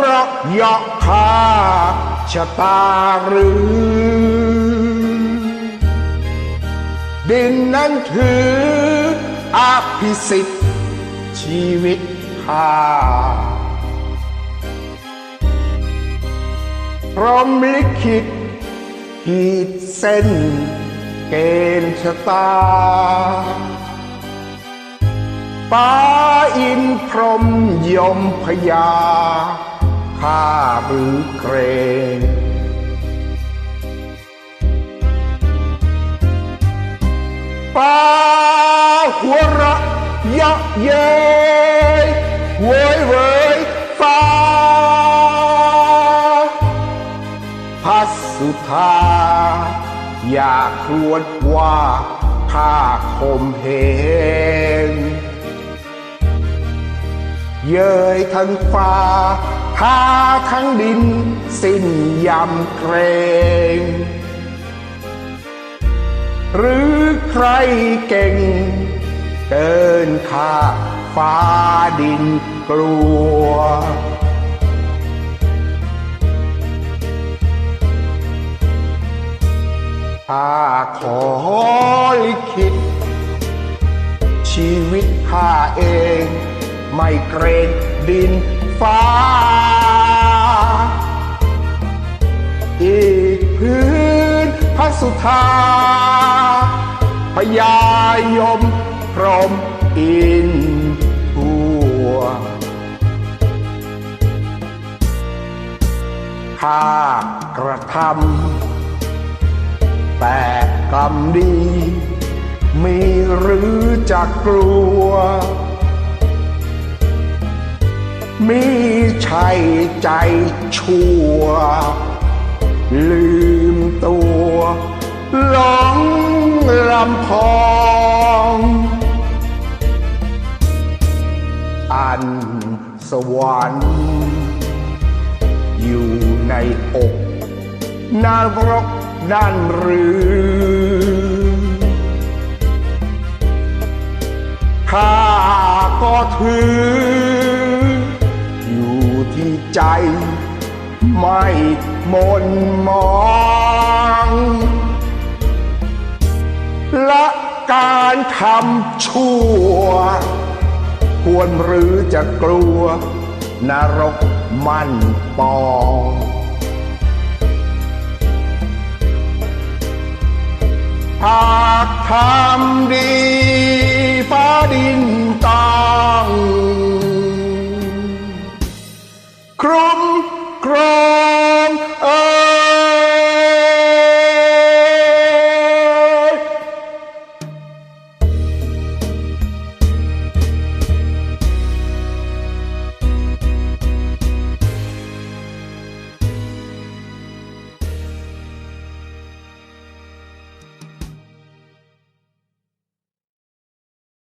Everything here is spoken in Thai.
หัวเราะยาะคาชะตาหรือ ดินนั้นถืออภิสิทธิ์ชีวิตข้าพร้อมลิขิตขีดเส้นเกณฑ์ชะตาป้าอินพรหมยมพยา ข้าหรือเกรงป้าหัวระยะเย้ยโวยเวยฟ้าพัสสุธาอยากครวญว่าข้าคมเหงเย้ยทั้งฟ้า ท้าทั้งดิน สิ้นยำเกรง หรือใครเก่ง เกินค่าฟ้าดินกลัวถ้าขอลิขิตชีวิตข้าเอง ไม่เกรงดินฟ้า อีกพื้นพระสุธาพญายมพรมอินทั่วข้ากระทำแต่กรรมดี มีหรือจะกลัว มีใช่ใจชั่ว ลืมตัวหลงลำพองอันสวรรค์อยู่ในอกนรกนั่นหรือข้าก็ถืออยู่ที่ใจ ไม่มนมองละการทำชั่ว ควรหรือจะกลัวนรกมั่นปองหากทำดีฟ้าดินต้อง